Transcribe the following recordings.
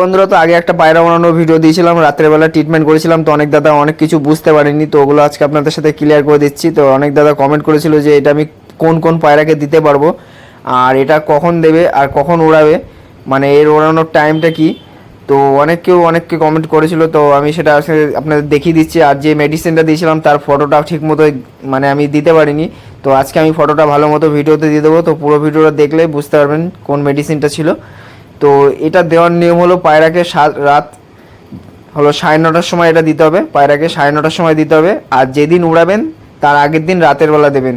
বন্ধুরা, তো আগে একটা পায়রা বানানোর ভিডিও দিয়েছিলাম, রাত্রেবেলা ট্রিটমেন্ট করেছিলাম, তো অনেক দাদা অনেক কিছু বুঝতে পারেনি, তো ওগুলো আজকে আপনাদের সাথে ক্লিয়ার করে দিচ্ছি। তো অনেক দাদা কমেন্ট করেছিল যে এটা আমি কোন কোন পায়রাকে দিতে পারব, আর এটা কখন দেবে, আর কখন উড়াবে মানে এর ওড়ানোর টাইমটা কি? তো অনেক কেউ অনেককে কমেন্ট করেছিল, তো আমি সেটা আজকে আপনাদের দেখিয়ে দিচ্ছি, আর যে মেডিসিনটা দিয়েছিলাম, তার ফটোটা ঠিক মতো মানে আমি দিতে পারিনি। তো আজকে আমি ফটোটা ভালো মতো ভিডিওতে দিয়ে দেবো, তো পুরো ভিডিওটা দেখলে বুঝতে পারবেন কোন মেডিসিনটা ছিল। তো এটা দেওয়ার নিয়ম হলো পায়রাকে রাত হলো সাড়ে নটার সময় এটা দিতে হবে, পায়রাকে সাড়ে নটার সময় দিতে হবে। আর যেদিন উড়াবেন, তার আগের দিন রাতের বেলা দেবেন।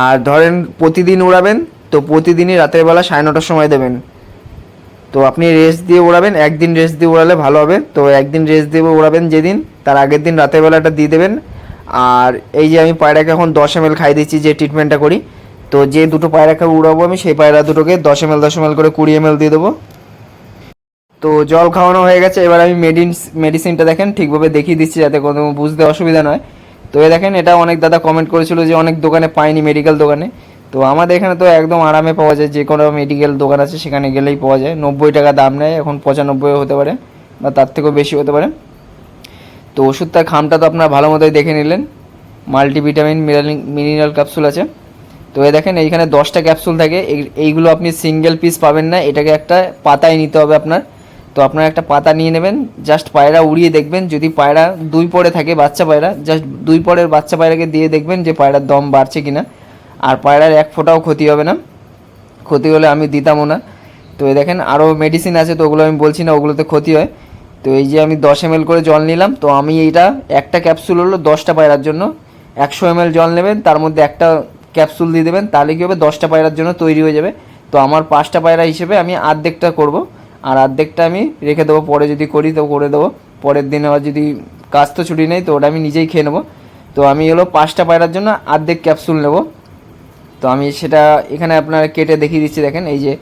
আর ধরেন প্রতিদিন উড়াবেন, তো প্রতিদিনই রাতের বেলা সাড়ে নটার সময় দেবেন। তো আপনি রেস্ট দিয়ে উড়াবেন, একদিন রেস্ট দিয়ে উড়ালে ভালো হবে। তো একদিন রেস্ট দিয়ে উড়াবেন যেদিন, তার আগের দিন রাতের বেলাটা দিয়ে দেবেন। আর এই যে আমি পায়রাকে এখন দশ এম এল খাই দিচ্ছি যে ট্রিটমেন্টটা করি তো যে দুটো পায়রাকে উড়াবো আমি, সেই পায়রা দুটোকে দশ এম এল দশ এম এল করে কুড়ি এম এল দিয়ে দেবো। তো জল খাওয়ানো হয়ে গেছে, এবার আমি মেডিন মেডিসিনটা দেখেন, ঠিকভাবে দেখিয়ে দিচ্ছি যাতে কোনো বুঝতে অসুবিধা নয়। তো এ দেখেন, এটা অনেক দাদা কমেন্ট করেছিল যে অনেক দোকানে পাইনি মেডিকেল দোকানে। তো আমাদের এখানে তো একদম আরামে পাওয়া যায়, যে কোনো মেডিকেল দোকান আছে, সেখানে গেলেই পাওয়া যায়। নব্বই টাকা দাম নেয়, এখন পঁচানব্বই হতে পারে, বা তার থেকেও বেশি হতে পারে। তো ওষুধটার খামটা তো আপনারা ভালো মতোই দেখে নিলেন। মাল্টিভিটামিন, মিনারেল ক্যাপসুল আছে। তো এই দেখেন, এইখানে দশটা ক্যাপসুল থাকে। এই- এইগুলো আপনি সিঙ্গেল পিস পাবেন না। এটাকে একটা পাতায় নিতে হবে আপনার। তো আপনার একটা পাতা নিয়ে নেবেন। জাস্ট পায়রা উড়িয়ে দেখবেন। যদি পায়রা দুই পরে থাকে, বাচ্চা পায়রা জাস্ট দুই পরের বাচ্চা পায়রাকে দিয়ে দেখবেন যে পায়রার দম বাড়ছে কিনা। আর পায়রার এক ফোঁটাও ক্ষতি হবে না। ক্ষতি হলে আমি দিতামও না। তো এই দেখেন আরও মেডিসিন আছে, তো ওগুলো আমি বলছি না, ওগুলোতে ক্ষতি হয়। তো এই যে আমি দশ এম করে জল নিলাম, তো আমি এইটা একটা ক্যাপসুল হলো দশটা পায়রার জন্য। একশো এম জল নেবেন, তার মধ্যে একটা ক্যাপসুল দিয়ে দেবেন, তাহলে কী হবে? দশটা পায়রার জন্য তৈরি হয়ে যাবে। তো আমার পাঁচটা পায়রা হিসেবে আমি আর্ধেকটা করব। আর আর্ধেকটা আমি রেখে দেবো, পরে যদি করি তো করে দেবো। পরের দিন আবার যদি কাজ তো ছুটি নেই, তো ওটা আমি নিজেই খেয়ে নেব। তো আমি হলো পাঁচটা পায়রার জন্য আর্ধেক ক্যাপসুল নেব। তো আমি সেটা এখানে আপনারা কেটে দেখিয়ে দিচ্ছি, দেখেন। এই যে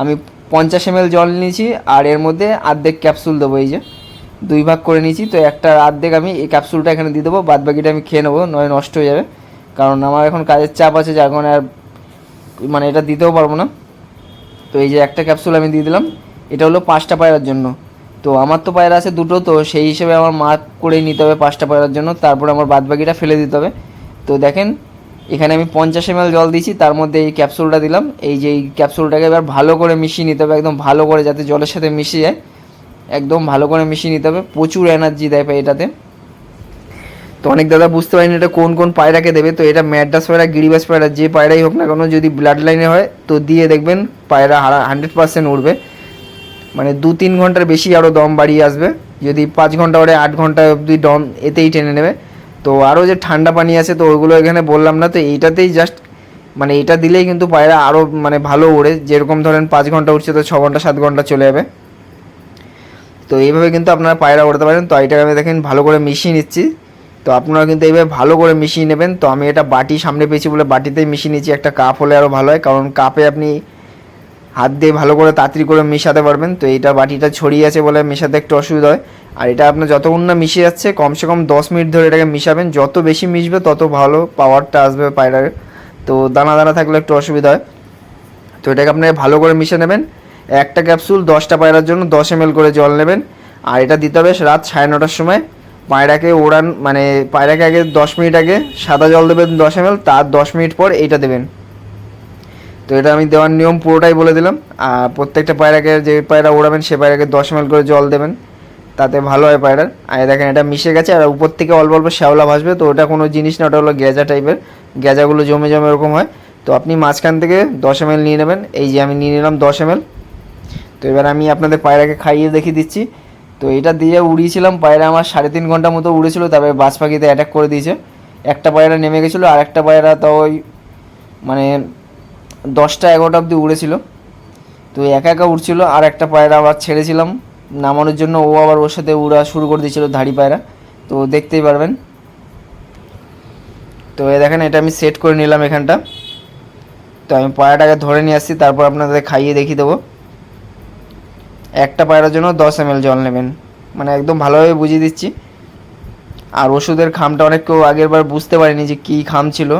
আমি পঞ্চাশ এম জল নিয়েছি, আর এর মধ্যে আর্ধেক ক্যাপসুল দেবো, এই যে। দুই ভাগ করে নিয়েছি, তো একটা আর্ধেক আমি এই ক্যাপসুলটা এখানে দিয়ে দেবো বাদ বাকিটা আমি খেয়ে নেব, নয় নষ্ট হয়ে যাবে। কারণ আমার এখন কাজের চাপ আছে, যার কারণে আর মানে এটা দিতেও পারব না। তো এই যে একটা ক্যাপসুল আমি দিয়ে দিলাম, এটা হলো পাঁচটা পায়রার জন্য। তো আমার তো পায়রা আছে দুটো, তো সেই হিসেবে আমার মার্ক করেই নিতে হবে পাঁচটা পায়রার জন্য। তারপরে আমার বাদ বাকিটা ফেলে দিতে হবে। তো দেখেন, এখানে আমি পঞ্চাশ এম জল দিয়েছি, তার মধ্যে এই ক্যাপসুলটা দিলাম। এই যে এই ক্যাপসুলটাকে এবার ভালো করে মিশিয়ে নিতে হবে, একদম ভালো করে যাতে জলের সাথে মিশে যায়। একদম ভালো করে মিশিয়ে নিতে হবে। প্রচুর এনার্জি দেয় এটাতে তো অনেক দাদা বুঝতে পারেন এটা কোন কোন পায়রাকে দেবে। তো এটা ম্যাডাস পায়রা গিরিবাস পায়রা, যে পায়রাই হোক না কেন, যদি ব্লাড লাইনে হয়, তো দিয়ে দেখবেন পায়রা হান্ড্রেড পার্সেন্ট উঠবে মানে দু তিন ঘণ্টার বেশি আরও দম বাড়িয়ে আসবে। যদি পাঁচ ঘণ্টা ওরে আট ঘণ্টা অবধি দম এতেই টেনে নেবে। তো আরও যে ঠান্ডা পানি আছে, তো ওইগুলো এখানে বললাম না, তো এইটাতেই জাস্ট মানে এটা দিলেই কিন্তু পায়রা আরও মানে ভালো ওড়ে যেরকম ধরেন পাঁচ ঘণ্টা উঠছে তো ছ ঘণ্টা, সাত ঘণ্টা চলে যাবে। তো এইভাবে কিন্তু আপনারা পায়রা উড়তে পারেন। তো এইটাকে আমি দেখেন, ভালো করে মিশিয়ে নিচ্ছি। তো আপনারা কিন্তু এইভাবে ভালো করে মিশিয়ে নেবেন। তো আমি এটা বাটি সামনে পেয়েছি বলে বাটিতেই মিশিয়ে নিয়েছি। একটা কাপ হলে আরও ভালো হয়, কারণ কাপে আপনি হাত দিয়ে ভালো করে তাড়াতাড়ি করে মিশাতে পারবেন। তো এইটা বাটিটা ছড়িয়ে আছে বলে মেশাতে একটু অসুবিধা হয়। আর এটা আপনার যতক্ষণ না মিশে যাচ্ছে, কমসে কম দশ মিনিট ধরে এটাকে মিশাবেন। যত বেশি মিশবে, তত ভালো পাওয়ারটা আসবে পায়রার। তো দানা দানা থাকলে একটু অসুবিধা হয়। তো এটাকে আপনি ভালো করে মিশে নেবেন। একটা ক্যাপসুল দশটা পায়রার জন্য দশ এম করে জল নেবেন। আর এটা দিতে হবে রাত সাড়ে নটার সময়। পায়রাকে ওড়ান মানে পায়রাকে আগে দশ মিনিট আগে সাদা জল দেবেন দশ এম তার দশ মিনিট পর এইটা দেবেন। তো এটা আমি দেওয়ার নিয়ম পুরোটাই বলে দিলাম। আর প্রত্যেকটা পায়রাকে, যে পায়রা ওড়াবেন সে পায়রাকে দশ এম করে জল দেবেন, তাতে ভালো হয় পায়রার। আর দেখেন, এটা মিশে গেছে, আর উপর থেকে অল্প অল্প শ্যাওলা ভাসবে, তো ওটা কোনো জিনিস না, ওটা হলো গ্যাজা টাইপের। গ্যাজাগুলো জমে জমে এরকম হয়। তো আপনি মাঝখান থেকে দশ এম নিয়ে নেবেন। এই যে আমি নিয়ে নিলাম দশ এম তো এবার আমি আপনাদের পায়রাকে খাইয়ে দেখিয়ে দিচ্ছি। তো এটা দিয়ে উড়িয়েছিলাম, পায়রা আমার সাড়ে তিন ঘণ্টা মতো উড়েছিল, তারপরে বাজ পাখিতে অ্যাটাক করে দিয়েছে। একটা পায়রা নেমে গেছিল, আর একটা পায়রা তো ওই মানে দশটা এগারোটা অবধি উড়েছিল। তো একা একা উড়ছিল, আর একটা পায়রা আবার ছেড়েছিলাম, নামানোর জন্য ও আবার ওর সাথে উড়া শুরু করে দিয়েছিল ধাড়ি পায়রা। তো দেখতেই পারবেন। তো এ দেখেন, এটা আমি সেট করে নিলাম এখানটা। তো আমি পায়রাটাকে ধরে নিয়ে আসছি, তারপর আপনাদের খাইয়ে দেখিয়ে দেবো। একটা পায়রার জন্য দশ এম জল নেবেন। মানে একদম ভালোভাবে বুঝিয়ে দিচ্ছি। আর ওষুধের খামটা অনেক কেউ আগের বার বুঝতে পারেনি যে কী খাম ছিল।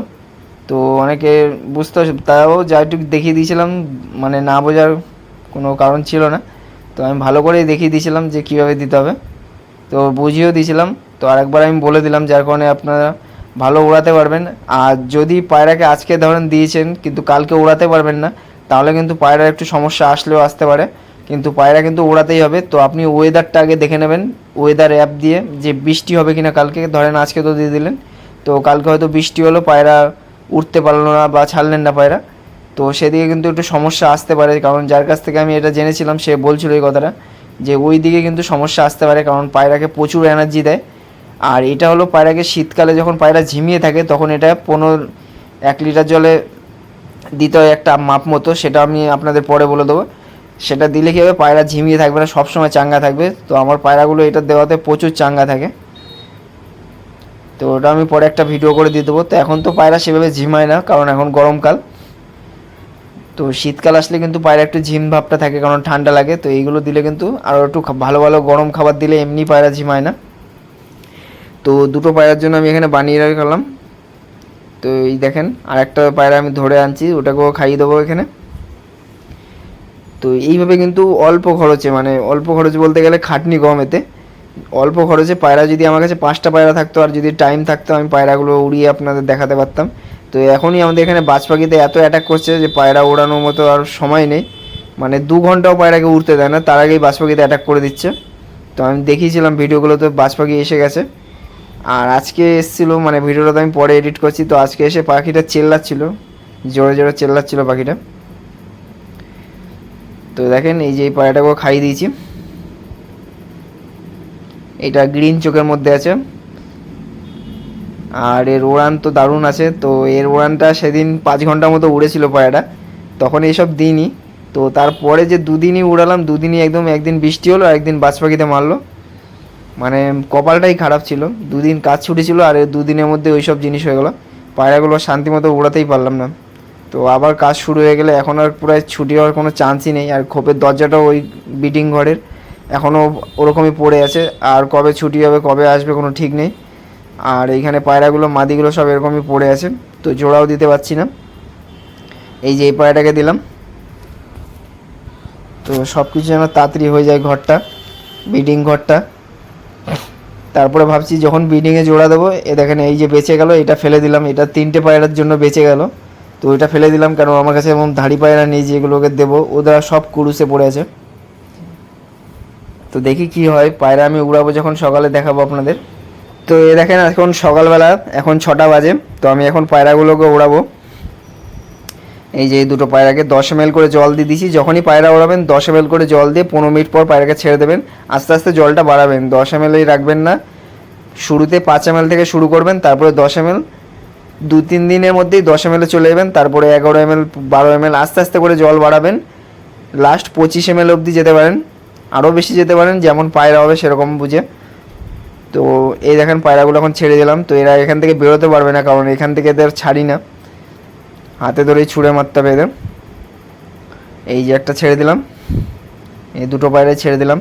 তো অনেকে বুঝতে তাও যাইটুকু দেখিয়ে দিয়েছিলাম মানে না বোঝার কোনো কারণ ছিল না। তো আমি ভালো করেই দেখিয়ে দিয়েছিলাম যে কীভাবে দিতে হবে। তো বুঝিয়েও দিয়েছিলাম। তো আরেকবার আমি বলে দিলাম, যার কারণে আপনারা ভালো উড়াতে পারবেন। আর যদি পায়রাকে আজকে ধরেন দিয়েছেন, কিন্তু কালকে উড়াতে পারবেন না, তাহলে কিন্তু পায়রার একটু সমস্যা আসলেও আসতে পারে। কিন্তু পায়রা কিন্তু ওড়াতেই হবে। তো আপনি ওয়েদারটা আগে দেখে নেবেন ওয়েদার অ্যাপ দিয়ে যে বৃষ্টি হবে কিনা কালকে। ধরেন আজকে তো দিয়ে দিলেন। তো কালকে হয়তো বৃষ্টি হলো, পায়রা উঠতে পারল না বা ছাড়লেন না পায়রা। তো সেদিকে কিন্তু একটু সমস্যা আসতে পারে, কারণ যার কাছ থেকে আমি এটা জেনেছিলাম, সে বলছিল এই কথাটা যে ওই দিকে কিন্তু সমস্যা আসতে পারে, কারণ পায়রাকে প্রচুর এনার্জি দেয়। আর এটা হলো পায়রাকে শীতকালে যখন পায়রা ঝিমিয়ে থাকে, তখন এটা পনেরো, এক লিটার জলে দিতে হয় একটা মাপ মতো, সেটা আমি আপনাদের পরে বলে দেবো। সেটা দিলে কী হবে? পায়রা ঝিমিয়ে থাকবে না, সবসময় চাঙ্গা থাকবে। তো আমার পায়রাগুলো এটা দেওয়াতে প্রচুর চাঙ্গা থাকে। তো ওটা আমি পরে একটা ভিডিও করে দিয়ে দেবো। তো এখন তো পায়রা সেভাবে ঝিমায় না, কারণ এখন গরমকাল। তো শীতকাল আসলে কিন্তু পায়রা একটু ঝিম ভাবটা থাকে, কারণ ঠান্ডা লাগে। তো এইগুলো দিলে কিন্তু আরও একটু ভালো ভালো গরম খাবার দিলে এমনি পায়রা ঝিমায় না। তো দুটো পায়রার জন্য আমি এখানে বানিয়ে রাখলাম। তো এই দেখেন আর একটা পায়রা আমি ধরে আনছি, ওটাকেও খাইয়ে দেবো এখানে। তো এইভাবে কিন্তু অল্প খরচে মানে অল্প খরচ বলতে গেলে খাটনি কম এতে। অল্প খরচে পায়রা যদি আমার কাছে পাঁচটা পায়রা থাকতো আর যদি টাইম থাকতো, আমি পায়রাগুলো উড়িয়ে আপনাদের দেখাতে পারতাম। তো এখনই আমাদের এখানে বাজ পাখিতে এত অ্যাটাক করছে যে পায়রা ওড়ানোর মতো আর সময় নেই। মানে দু ঘন্টাও পায়রাকে উড়তে দেয় না, তার আগেই বাজ পাখিতে অ্যাটাক করে দিচ্ছে। তো আমি দেখিয়েছিলাম ভিডিওগুলোতে বাজ পাখি এসে গেছে। আর আজকে এসেছিল মানে ভিডিওটা তো আমি পরে এডিট করছি, তো আজকে এসে পাখিটা চেল্লাচ্ছিল, জোরে জোরে চেল্লাচ্ছিল পাখিটা। তো দেখেন এই যে এই পায়রাটাকেও খাইয়ে দিয়েছি। এটা গ্রিন চোখের মধ্যে আছে। আর এর উড়ান তো দারুণ আছে। তো এর উড়ানটা সেদিন পাঁচ ঘণ্টার মতো উড়েছিল পায়রাটা তখন এইসব দিইনি। তো তারপরে যে দুদিনই উড়ালাম, দুদিনই একদম একদিন বৃষ্টি হলো আর একদিন বাজ পাখিতে মারলো। মানে কপালটাই খারাপ ছিল। দুদিন কাজ ছুটি ছিল, আর দুদিনের মধ্যে ওই সব জিনিস হয়ে গেলো। পায়রাগুলো শান্তি মতো উড়াতেই পারলাম না। তো আবার কাজ শুরু হয়ে গেলে এখন আর প্রায় ছুটি হওয়ার কোনো চান্সই নেই। আর খোপের দরজাটাও ওই বিটিং ঘরের। এখনও ওরকমই পড়ে আছে। আর কবে ছুটি হবে, কবে আসবে কোনো ঠিক নেই। আর এইখানে পায়রাগুলো, মাদিগুলো সব এরকমই পড়ে আছে। তো জোড়াও দিতে পারছি না। এই যে এই পায়রাটাকে দিলাম। তো সব কিছু যেন তাড়াতাড়ি হয়ে যায় ঘরটা, বিডিং ঘরটা। তারপরে ভাবছি যখন বিডিংয়ে জোড়া দেবো, এ দেখেন এই যে বেঁচে গেল, এটা ফেলে দিলাম। এটা তিনটে পায়রার জন্য বেঁচে গেল। তো ওইটা ফেলে দিলাম, কারণ আমার কাছে এমন ধাড়ি পায়রা নেই যেগুলোকে দেবো। ওদের সব কুরুসে পড়ে আছে। তো দেখি কি হয়, পায়রা আমি উড়াবো যখন সকালে, দেখাবো আপনাদের। তো এ দেখেন, এখন সকালবেলা, এখন ছটা বাজে, তো আমি এখন পায়রাগুলোকে উড়াবো। এই যে দুটো পায়রাকে দশ এম করে জল দিয়ে দিয়েছি যখনই পায়রা ওড়াবেন দশ এম করে জল দিয়ে পনেরো মিনিট পর পায়রাকে ছেড়ে দেবেন। আস্তে আস্তে জলটা বাড়াবেন। দশ এম রাখবেন না। শুরুতে পাঁচ এম থেকে শুরু করবেন, তারপরে দশ এম দু তিন দিনের মধ্যেই দশ এম চলে যাবেন, তারপরে এগারো এম এল বারো এম আস্তে আস্তে করে জল বাড়াবেন। লাস্ট পঁচিশ এম এল অবধি যেতে পারেন আরও বেশি যেতে পারেন, যেমন পায়রা হবে সেরকম বুঝে। তো এই দেখেন পায়রাগুলো এখন ছেড়ে দিলাম, তো এরা এখান থেকে বেরোতে পারবে না, কারণ এখান থেকে এদের ছাড়ি না। হাতে ধরেই ছুঁড়ে মারতে হবে এদের। এই যে একটা ছেড়ে দিলাম, এই দুটো পায়রাই ছেড়ে দিলাম।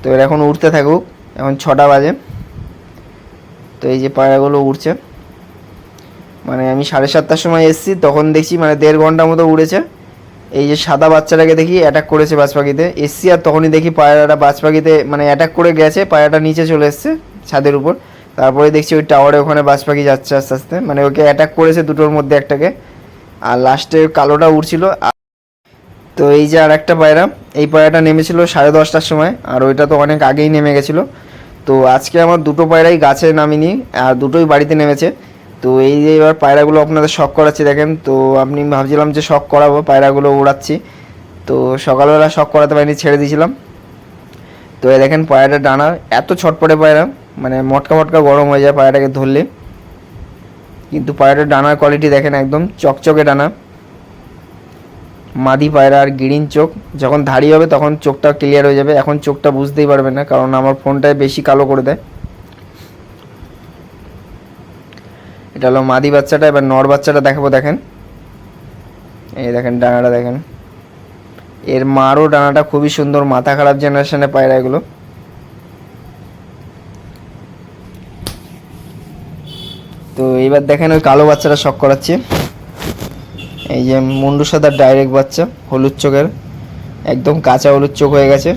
তো এরা এখন উঠতে থাকুক, এখন ছটা বাজে। এই যে পায়রাগুলো উড়ছে। মানে আমি সাড়ে সাতটার সময় এসেছি, তখন দেখছি মানে দেড় ঘণ্টা মতো উড়েছে। এই যে সাদা বাচ্চাটাকে দেখি অ্যাটাক করেছে বাজ পাখিতে এসছি আর তখনই দেখি পায়রাটা বাজ পাখিতে মানে অ্যাটাক করে গেছে, পায়রাটা নিচে চলে এসছে ছাদের উপর। তারপরে দেখছি ওই টাওয়ারে ওখানে বাজ পাখি যাচ্ছে আস্তে আস্তে। মানে ওকে অ্যাটাক করেছে দুটোর মধ্যে একটাকে। আর লাস্টে কালোটা উড়ছিল। তো এই যে আর একটা পায়রা, এই পায়রাটা নেমেছিল সাড়ে দশটার সময়। আর ওইটা তো অনেক আগেই নেমে গেছিল। তো আজকে আমার দুটো পায়রাই গাছে নামিনি, আর দুটোই বাড়িতে নেমেছে। তো এই যে এবার পায়রাগুলো আপনাদের শখ করাচ্ছি দেখেন, তো আপনি ভাবছিলাম যে শখ করাবো, পায়রাগুলো উড়াচ্ছি। তো সকালবেলা শখ করাতে পারিনি, ছেড়ে দিয়েছিলাম। তো এই দেখেন পায়রাটা ডানা, এত ছটপটে পায়রা মানে মটকা মটকা গরম হয়ে যায় পায়রাটাকে ধরলে। কিন্তু পায়রাটার ডানার কোয়ালিটি দেখেন একদম চকচকে ডানা। মাদি পায়রা আর গ্রিন চোখ। যখন ধাড়ি হবে তখন চোখটা ক্লিয়ার হয়ে যাবে। এখন চোখটা বুঝতেই পারবে না, কারণ আমার ফোনটায় বেশি কালো করে দেয়। এটা হলো মাদি বাচ্চাটা, এবার নর বাচ্চাটা দেখাবো, দেখেন। এই দেখেন ডানাটা দেখেন। এর মারও ডানাটা খুবই সুন্দর, মাথা খারাপ জেনারেশনে পায়রা এগুলো। তো এবার দেখেন ওই কালো বাচ্চাটা শখ করাচ্ছে। এই যে মুন্ডু সাদার ডাইরেক্ট বাচ্চা, হলুদ চোখের, একদম কাঁচা হলুদ চোখ হয়ে গেছে।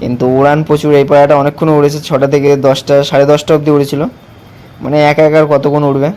কিন্তু উড়ান প্রচুর, এই পাড়াটা অনেকক্ষণ উড়েছে, ছটা থেকে দশটা, সাড়ে দশটা অবধি উড়েছিল। মানে একা একার কতক্ষণ উড়বে?